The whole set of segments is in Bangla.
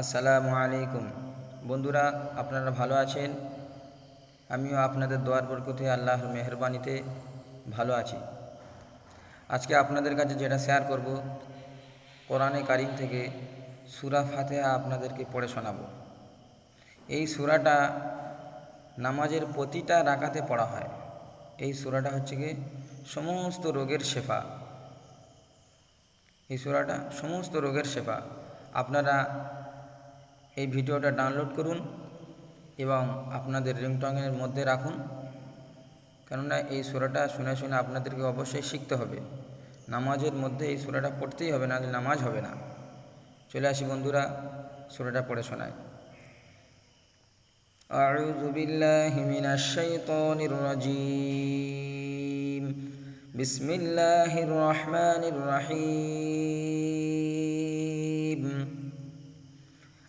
আসসালামু আলাইকুম। বন্ধুরা, আপনারা ভালো আছেন? আমিও আপনাদের দোয়ার বরকতে আল্লাহর মেহরবানিতে ভালো আছি। আজকে আপনাদের কাছে যেটা শেয়ার করব, কোরআনে কারিম থেকে সুরা ফাতেহা আপনাদেরকে পড়ে শোনাবো। এই সুরাটা নামাজের প্রতিটা রাকাতে পড়া হয়। এই সুরাটা হচ্ছে কি সমস্ত রোগের শেফা। এই সুরাটা সমস্ত রোগের শেফা। আপনারা এই ভিডিওটা ডাউনলোড করুন এবং আপনাদের রিংটংয়ের মধ্যে রাখুন কেননা এই সুরাটা শুনে শুনে আপনাদেরকে অবশ্যই শিখতে হবে নামাজের মধ্যে এই সুরাটা পড়তেই হবে না নামাজ হবে না চলে আসি বন্ধুরা সুরাটা পড়ে শোনায় أعوذ بالله من الشيطان الرجيم بسم الله الرحمن الرحيم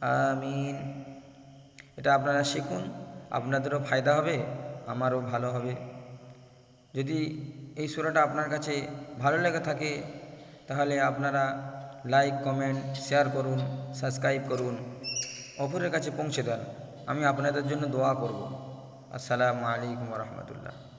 আমিন। এটা আপনারা শিখুন, আপনাদেরও ফায়দা হবে, আমারও ভালো হবে। যদি এই সুরাটা আপনার কাছে ভালো লেগে থাকে, তাহলে আপনারা লাইক, কমেন্ট, শেয়ার করুন, সাবস্ক্রাইব করুন, অপরের কাছে পৌঁছে দেন। আমি আপনাদের জন্য দোয়া করব। আসসালামু আলাইকুম রহমতুল্লাহ।